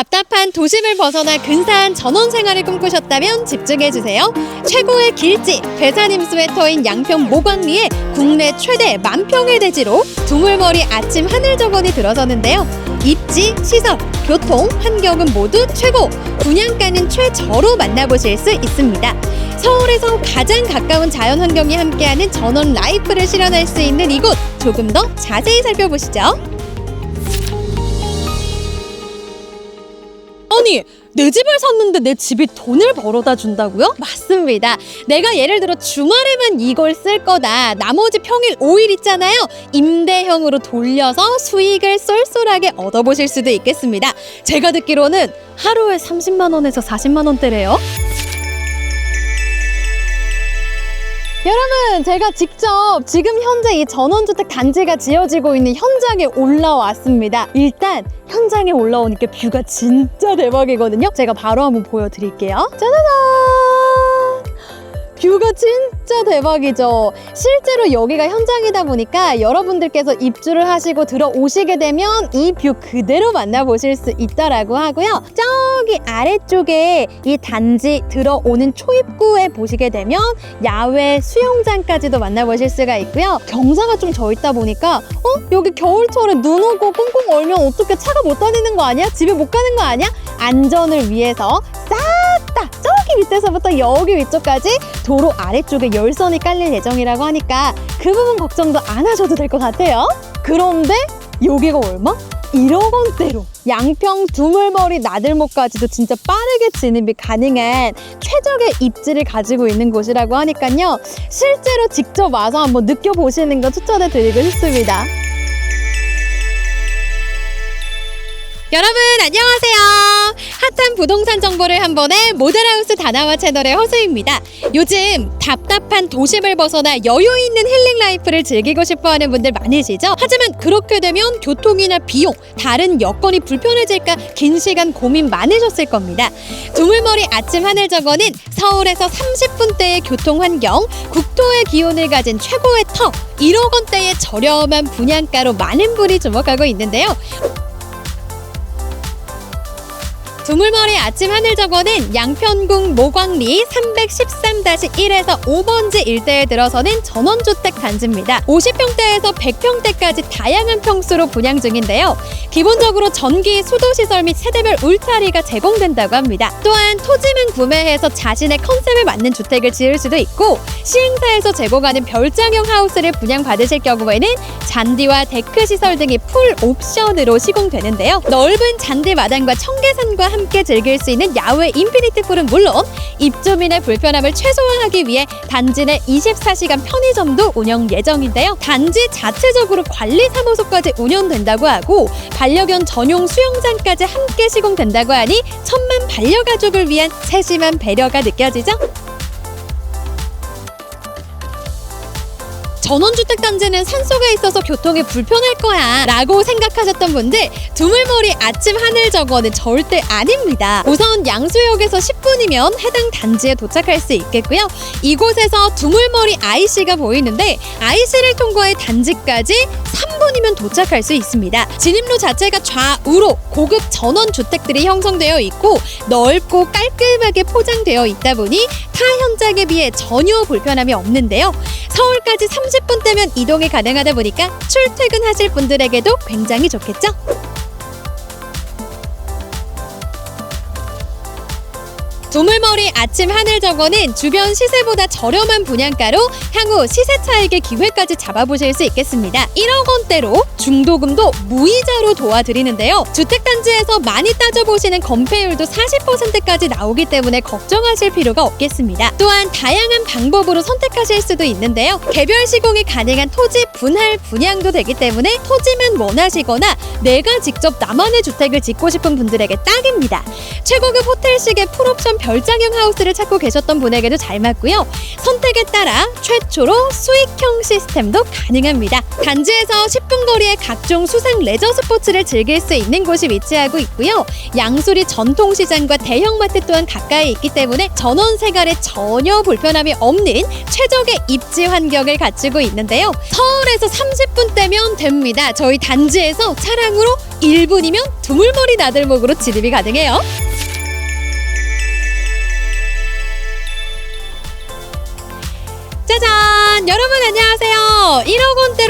답답한 도심을 벗어나 근사한 전원 생활을 꿈꾸셨다면 집중해주세요. 최고의 길지, 배산임수의 터인 양평 모광리에 국내 최대 만평의 대지로 두물머리 아침 하늘 정원이 들어서는데요. 입지, 시설, 교통, 환경은 모두 최고! 분양가는 최저로 만나보실 수 있습니다. 서울에서 가장 가까운 자연 환경이 함께하는 전원 라이프를 실현할 수 있는 이곳 조금 더 자세히 살펴보시죠. 아니 내 집을 샀는데 내 집이 돈을 벌어다 준다고요? 맞습니다. 내가 예를 들어 주말에만 이걸 쓸 거다. 나머지 평일 5일 있잖아요. 임대형으로 돌려서 수익을 쏠쏠하게 얻어보실 수도 있겠습니다. 제가 듣기로는 하루에 30만 원에서 40만 원대래요. 여러분, 제가 직접 지금 현재 이 전원주택 단지가 지어지고 있는 현장에 올라왔습니다. 일단 현장에 올라오니까 뷰가 진짜 대박이거든요. 제가 바로 한번 보여드릴게요. 짜자잔! 뷰가 진짜 대박이죠. 실제로 여기가 현장이다 보니까 여러분들께서 입주를 하시고 들어오시게 되면 이 뷰 그대로 만나보실 수 있다라고 하고요. 저기 아래쪽에 이 단지 들어오는 초입구에 보시게 되면 야외 수영장까지도 만나보실 수가 있고요. 경사가 좀 져 있다 보니까 어? 여기 겨울철에 눈 오고 꽁꽁 얼면 어떻게 차가 못 다니는 거 아니야? 집에 못 가는 거 아니야? 안전을 위해서 싹 다 저기 밑에서부터 여기 위쪽까지 도로 아래쪽에 열선이 깔릴 예정이라고 하니까 그 부분 걱정도 안 하셔도 될 것 같아요. 그런데 여기가 얼마? 1억 원대로 양평 두물머리 나들목까지도 진짜 빠르게 진입이 가능한 최적의 입지를 가지고 있는 곳이라고 하니까요. 실제로 직접 와서 한번 느껴보시는 거 추천해 드리고 싶습니다. 여러분 안녕하세요. 핫한 부동산 정보를 한 번에 모델하우스 다나와 채널의 허수입니다. 요즘 답답한 도심을 벗어나 여유 있는 힐링 라이프를 즐기고 싶어 하는 분들 많으시죠? 하지만 그렇게 되면 교통이나 비용, 다른 여건이 불편해질까 긴 시간 고민 많으셨을 겁니다. 두물머리 아침 하늘 정원은 서울에서 30분대의 교통 환경, 국토의 기온을 가진 최고의 터, 1억 원대의 저렴한 분양가로 많은 분이 주목하고 있는데요. 두물머리 아침 하늘 정원은 양편궁 모광리 313-1에서 5번지 일대에 들어서는 전원주택 단지입니다. 50평대에서 100평대까지 다양한 평수로 분양 중인데요. 기본적으로 전기, 수도시설 및 세대별 울타리가 제공된다고 합니다. 또한 토지만 구매해서 자신의 컨셉에 맞는 주택을 지을 수도 있고 시행사에서 제공하는 별장형 하우스를 분양받으실 경우에는 잔디와 데크 시설 등이 풀 옵션으로 시공되는데요. 넓은 잔디 마당과 청계산과 함께 즐길 수 있는 야외 인피니티 풀은 물론 입주민의 불편함을 최소화하기 위해 단지 내 24시간 편의점도 운영 예정인데요. 단지 자체적으로 관리 사무소까지 운영된다고 하고 반려견 전용 수영장까지 함께 시공된다고 하니 천만 반려가족을 위한 세심한 배려가 느껴지죠? 전원주택 단지는 산소가 있어서 교통이 불편할 거야 라고 생각하셨던 분들 두물머리 아침 하늘 정원은 절대 아닙니다. 우선 양수역에서 10분이면 해당 단지에 도착할 수 있겠고요. 이곳에서 두물머리 IC가 보이는데 IC를 통과해 단지까지 3 분이면 도착할 수 있습니다. 진입로 자체가 좌우로 고급 전원 주택들이 형성되어 있고 넓고 깔끔하게 포장되어 있다 보니 타 현장에 비해 전혀 불편함이 없는데요. 서울까지 30분 대면 이동이 가능하다 보니까 출퇴근하실 분들에게도 굉장히 좋겠죠? 두물머리 아침 하늘 정원은 주변 시세보다 저렴한 분양가로 향후 시세 차익의 기회까지 잡아보실 수 있겠습니다. 1억 원대로 중도금도 무이자로 도와드리는데요. 주택단지에서 많이 따져보시는 건폐율도 40%까지 나오기 때문에 걱정하실 필요가 없겠습니다. 또한 다양한 방법으로 선택하실 수도 있는데요. 개별 시공이 가능한 토지 분할 분양도 되기 때문에 토지만 원하시거나 내가 직접 나만의 주택을 짓고 싶은 분들에게 딱입니다. 최고급 호텔식의 풀옵션 별장형 하우스를 찾고 계셨던 분에게도 잘 맞고요. 선택에 따라 최초로 수익형 시스템도 가능합니다. 단지에서 10분 거리에 각종 수상 레저 스포츠를 즐길 수 있는 곳이 위치하고 있고요. 양수리 전통시장과 대형마트 또한 가까이 있기 때문에 전원 생활에 전혀 불편함이 없는 최적의 입지 환경을 갖추고 있는데요. 서울에서 30분대면 됩니다. 저희 단지에서 차량으로 1분이면 두물머리 나들목으로 진입이 가능해요. 짜잔! 여러분 안녕하세요. 1억 원대로 서울과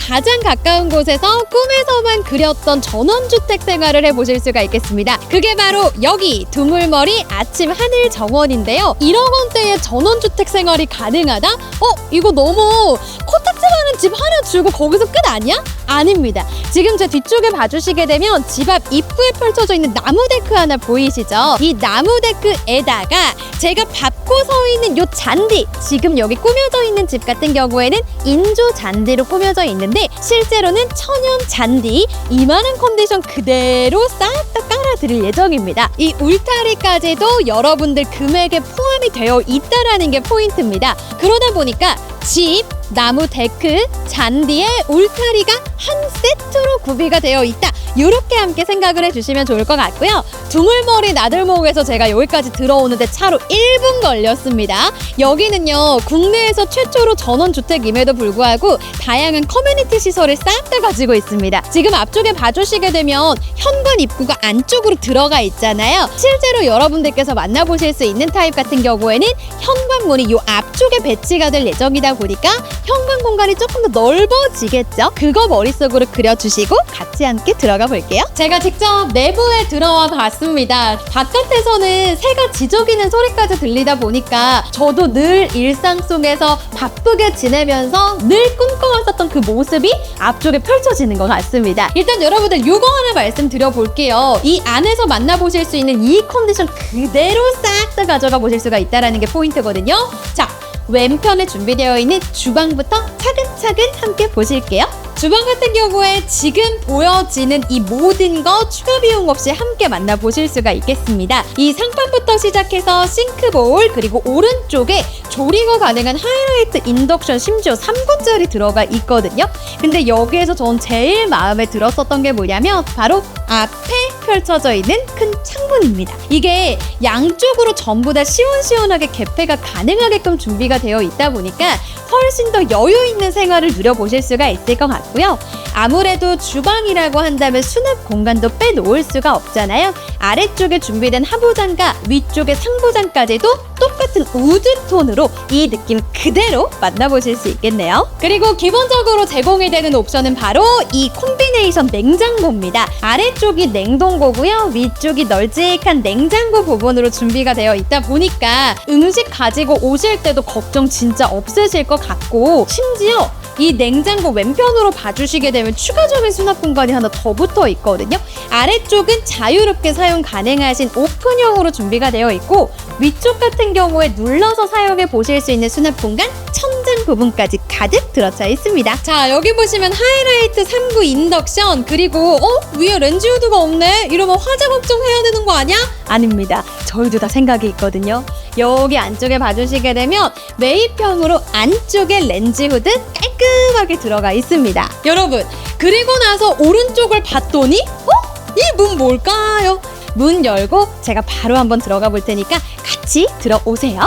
가장 가까운 곳에서 꿈에서만 그렸던 전원주택 생활을 해보실 수가 있겠습니다. 그게 바로 여기 두물머리 아침 하늘 정원인데요. 1억 원대의 전원주택 생활이 가능하다? 어? 이거 너무 코딱지 많은 집 하나 주고 거기서 끝 아니야? 아닙니다. 지금 제 뒤쪽에 봐주시게 되면 집 앞 입구에 펼쳐져 있는 나무 데크 하나 보이시죠? 이 나무 데크에다가 제가 밟고 서 있는 요 잔디 지금 여기 꾸며져 있는 집 같은 경우에는 인조 잔디로 꾸며져 있는 데 실제로는 천연 잔디 이만한 컨디션 그대로 싹 다 깔아드릴 예정입니다. 이 울타리까지도 여러분들 금액에 포함이 되어 있다라는 게 포인트입니다. 그러다 보니까 집, 나무 데크, 잔디에 울타리가 한 세트로 구비가 되어 있다. 이렇게 함께 생각을 해주시면 좋을 것 같고요. 두물머리 나들목에서 제가 여기까지 들어오는데 차로 1분 걸렸습니다. 여기는요 국내에서 최초로 전원주택임에도 불구하고 다양한 커뮤니티 시설을 싹 다 가지고 있습니다. 지금 앞쪽에 봐주시게 되면 현관 입구가 안쪽으로 들어가 있잖아요. 실제로 여러분들께서 만나보실 수 있는 타입 같은 경우에는 현관문이 이 앞쪽에 배치가 될 예정이다 보니까 현관 공간이 조금 더 넓어지겠죠? 그거 머릿속으로 그려주시고 같이 함께 들어가 볼게요. 제가 직접 내부에 들어와 봤습니다. 바깥에서는 새가 지저귀는 소리까지 들리다 보니까 저도 늘 일상 속에서 바쁘게 지내면서 늘 꿈꿔왔었던 그 모습이 앞쪽에 펼쳐지는 것 같습니다. 일단 여러분들 요거 하나 말씀드려 볼게요. 이 안에서 만나보실 수 있는 이 컨디션 그대로 싹 다 가져가 보실 수가 있다라는 게 포인트거든요. 자, 왼편에 준비되어 있는 주방부터 차근차근 함께 보실게요. 주방 같은 경우에 지금 보여지는 이 모든 거 추가 비용 없이 함께 만나보실 수가 있겠습니다. 이 상판부터 시작해서 싱크볼 그리고 오른쪽에 조리가 가능한 하이라이트 인덕션 심지어 3구짜리 들어가 있거든요. 근데 여기에서 전 제일 마음에 들었었던 게 뭐냐면 바로 앞에 펼쳐져 있는 큰 창문입니다. 이게 양쪽으로 전부 다 시원시원하게 개폐가 가능하게끔 준비가 되어 있다 보니까 훨씬 더 여유 있는 생활을 누려보실 수가 있을 것 같고요. 아무래도 주방이라고 한다면 수납 공간도 빼놓을 수가 없잖아요. 아래쪽에 준비된 하부장과 위쪽에 상부장까지도 똑같은 우드 톤으로 이 느낌 그대로 만나보실 수 있겠네요. 그리고 기본적으로 제공이 되는 옵션은 바로 이 콤비네이션 냉장고입니다. 아래쪽이 냉동 고고요. 위쪽이 널찍한 냉장고 부분으로 준비가 되어 있다 보니까 음식 가지고 오실 때도 걱정 진짜 없으실 것 같고 심지어 이 냉장고 왼편으로 봐주시게 되면 추가적인 수납 공간이 하나 더 붙어 있거든요. 아래쪽은 자유롭게 사용 가능하신 오픈형으로 준비가 되어 있고 위쪽 같은 경우에 눌러서 사용해 보실 수 있는 수납 공간 천장 부분까지 가득 들어차 있습니다. 자 여기 보시면 하이라이트 3구 인덕션 그리고 어 위에 렌즈 후드가 없네 이러면 화재 걱정해야 되는 거 아니야? 아닙니다. 저희도 다 생각이 있거든요. 여기 안쪽에 봐주시게 되면 매입형으로 안쪽에 렌즈 후드 깔끔하게 들어가 있습니다. 여러분 그리고 나서 오른쪽을 봤더니 어? 이 문 뭘까요? 문 열고 제가 바로 한번 들어가 볼 테니까 같이 들어오세요.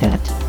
들어갔죠.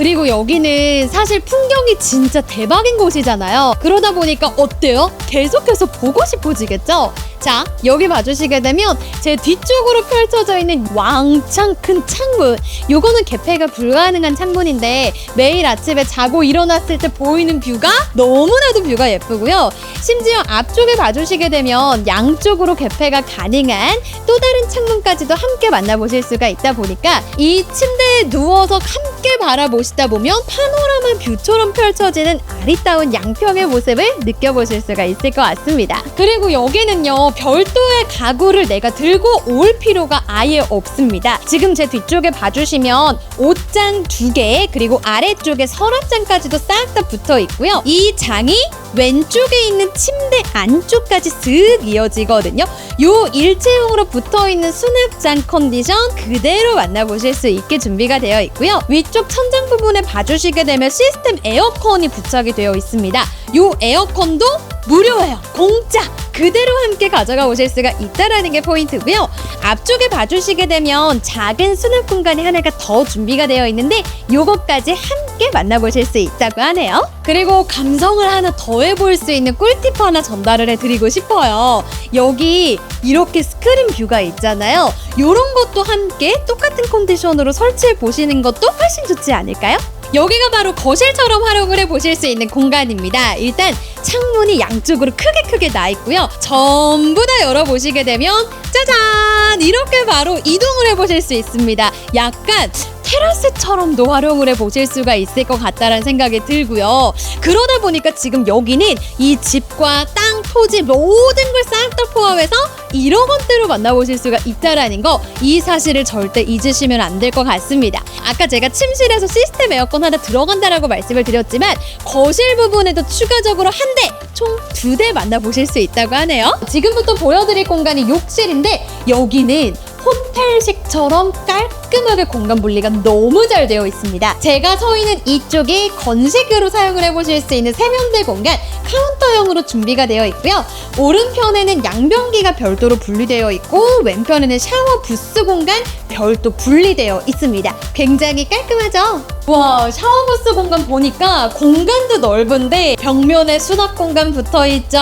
그리고 여기는 사실 풍경이 진짜 대박인 곳이잖아요. 그러다 보니까 어때요? 계속해서 보고 싶어지겠죠? 자, 여기 봐주시게 되면 제 뒤쪽으로 펼쳐져 있는 왕창 큰 창문. 요거는 개폐가 불가능한 창문인데 매일 아침에 자고 일어났을 때 보이는 뷰가 너무나도 뷰가 예쁘고요. 심지어 앞쪽에 봐주시게 되면 양쪽으로 개폐가 가능한 또 다른 창문까지도 함께 만나보실 수가 있다 보니까 이 침대에 누워서 함께 바라보시 다 보면 파노라마 뷰처럼 펼쳐지는 아리따운 양평의 모습을 느껴보실 수가 있을 것 같습니다. 그리고 여기는요, 별도의 가구를 내가 들고 올 필요가 아예 없습니다. 지금 제 뒤쪽에 봐주시면 옷장 두 개, 그리고 아래쪽에 서랍장까지도 싹 다 붙어 있고요. 이 장이 왼쪽에 있는 침대 안쪽까지 쓱 이어지거든요. 요 일체형으로 붙어 있는 수납장 컨디션 그대로 만나보실 수 있게 준비가 되어 있고요. 위쪽 천장 부분에 봐주시게 되면 시스템 에어컨이 부착이 되어 있습니다. 요 에어컨도 무료예요. 공짜! 그대로 함께 가져가 오실 수가 있다라는 게 포인트고요. 앞쪽에 봐주시게 되면 작은 수납 공간이 하나가 더 준비가 되어 있는데 요것까지 함께 만나보실 수 있다고 하네요. 그리고 감성을 하나 더해볼 수 있는 꿀팁 하나 전달을 해드리고 싶어요. 여기 이렇게 스크린 뷰가 있잖아요. 요런 것도 함께 똑같은 컨디션으로 설치해 보시는 것도 훨씬 좋지 않을까요? 여기가 바로 거실처럼 활용을 해 보실 수 있는 공간입니다. 일단 창문이 양쪽으로 크게 크게 나 있고요. 전부 다 열어 보시게 되면 짜잔! 이렇게 바로 이동을 해 보실 수 있습니다. 약간 테라스처럼도 활용을 해 보실 수가 있을 것 같다라는 생각이 들고요. 그러다 보니까 지금 여기는 이 집과 땅, 토지 모든 걸 싹다 포함해서 1억 원대로 만나보실 수가 있다라는 거 이 사실을 절대 잊으시면 안 될 것 같습니다. 아까 제가 침실에서 시스템 에어컨 하나 들어간다라고 말씀을 드렸지만 거실 부분에도 추가적으로 한 대, 총 두 대 만나보실 수 있다고 하네요. 지금부터 보여드릴 공간이 욕실인데 여기는 호텔식처럼 깔끔 하게 공간 분리가 너무 잘 되어 있습니다. 제가 서 있는 이쪽이 건식으로 사용을 해보실 수 있는 세면대 공간 카운터형으로 준비가 되어 있고요. 오른편에는 양변기가 별도로 분리되어 있고 왼편에는 샤워 부스 공간 별도 분리되어 있습니다. 굉장히 깔끔하죠? 와 샤워 부스 공간 보니까 공간도 넓은데 벽면에 수납 공간 붙어 있죠.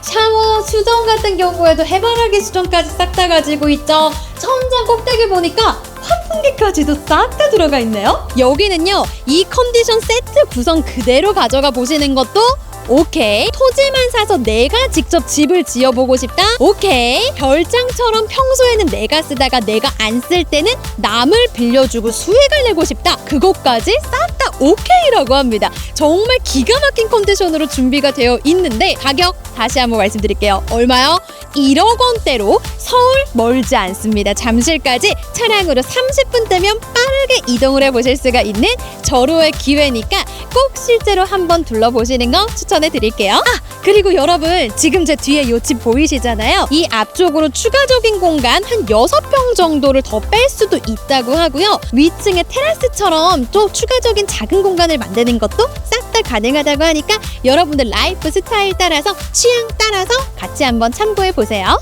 샤워 수정 같은 경우에도 해바라기 수정까지 싹 다 가지고 있죠. 천장 꼭대기 보니까 환풍기까지도 싹 다 들어가 있네요. 여기는요 이 컨디션 세트 구성 그대로 가져가 보시는 것도 오케이. 토지만 사서 내가 직접 집을 지어보고 싶다? 오케이. 별장처럼 평소에는 내가 쓰다가 내가 안 쓸 때는 남을 빌려주고 수익을 내고 싶다. 그것까지 싹다 오케이라고 합니다. 정말 기가 막힌 컨디션으로 준비가 되어 있는데 가격 다시 한번 말씀드릴게요. 얼마요? 1억 원대로 서울 멀지 않습니다. 잠실까지 차량으로 30분대면 빠르게 이동을 해보실 수가 있는 절호의 기회니까 꼭 실제로 한번 둘러보시는 거 추천해 드릴게요. 아 그리고 여러분 지금 제 뒤에 요 집 보이시잖아요. 이 앞쪽으로 추가적인 공간 한 6평 정도를 더 뺄 수도 있다고 하고요. 위층에 테라스처럼 또 추가적인 작은 공간을 만드는 것도 싹 다 가능하다고 하니까 여러분들 라이프 스타일 따라서 취향 따라서 같이 한번 참고해 보세요.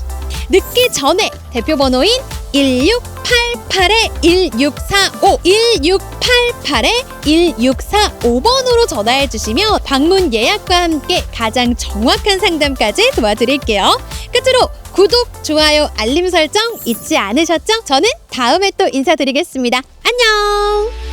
늦기 전에 대표 번호인 1688-1645 1688-1645번으로 전화해 주시면 방문 예약과 함께 가장 정확한 상담까지 도와드릴게요. 끝으로 구독, 좋아요, 알림 설정 잊지 않으셨죠? 저는 다음에 또 인사드리겠습니다. 안녕!